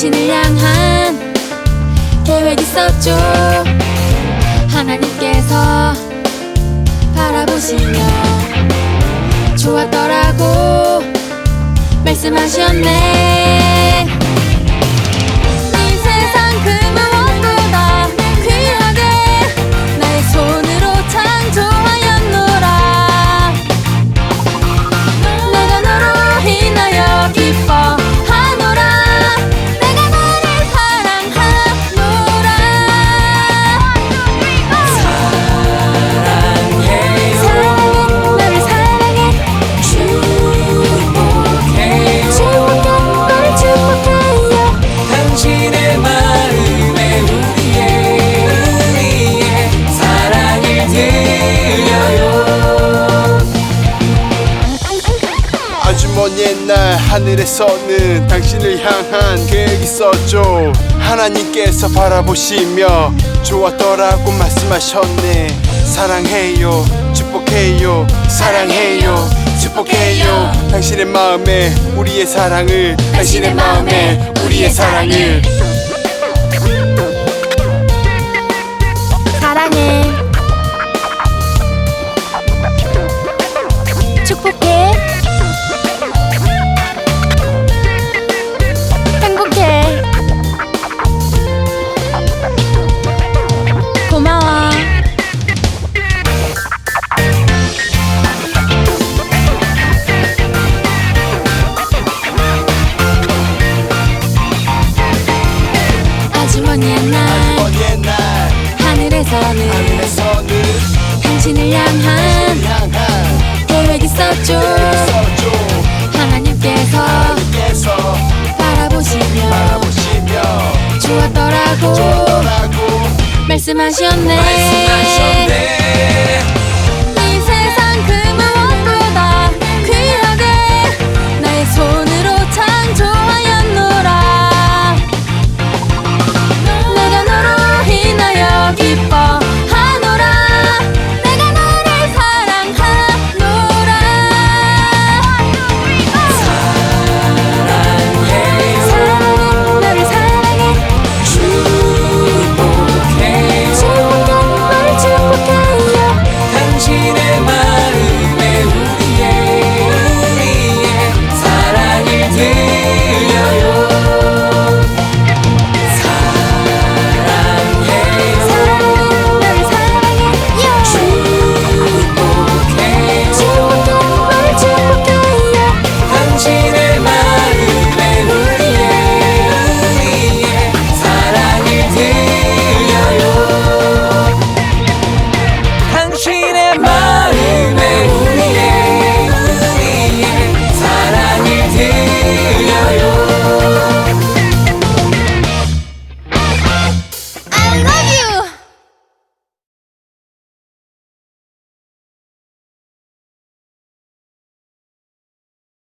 당신을 향한 계획 있었죠. 하나님께서 바라보시며 좋았더라고 말씀하셨네. 하늘에서는 당신을 향한 계획이 있었죠. 하나님께서 바라보시며 좋았더라고 말씀하셨네. 사랑해요 축복해요 사랑해요 축복해요. 당신의 마음에 우리의 사랑을 당신의 마음에 우리의 사랑을. 사랑해 먼 옛날 하늘에서는 하늘에서는 당신을 향한 향한 계획 있었죠. 하나님께서 하나님께서 바라보시며 바라보시며 좋았더라고. 좋더라고. 말씀하셨네 my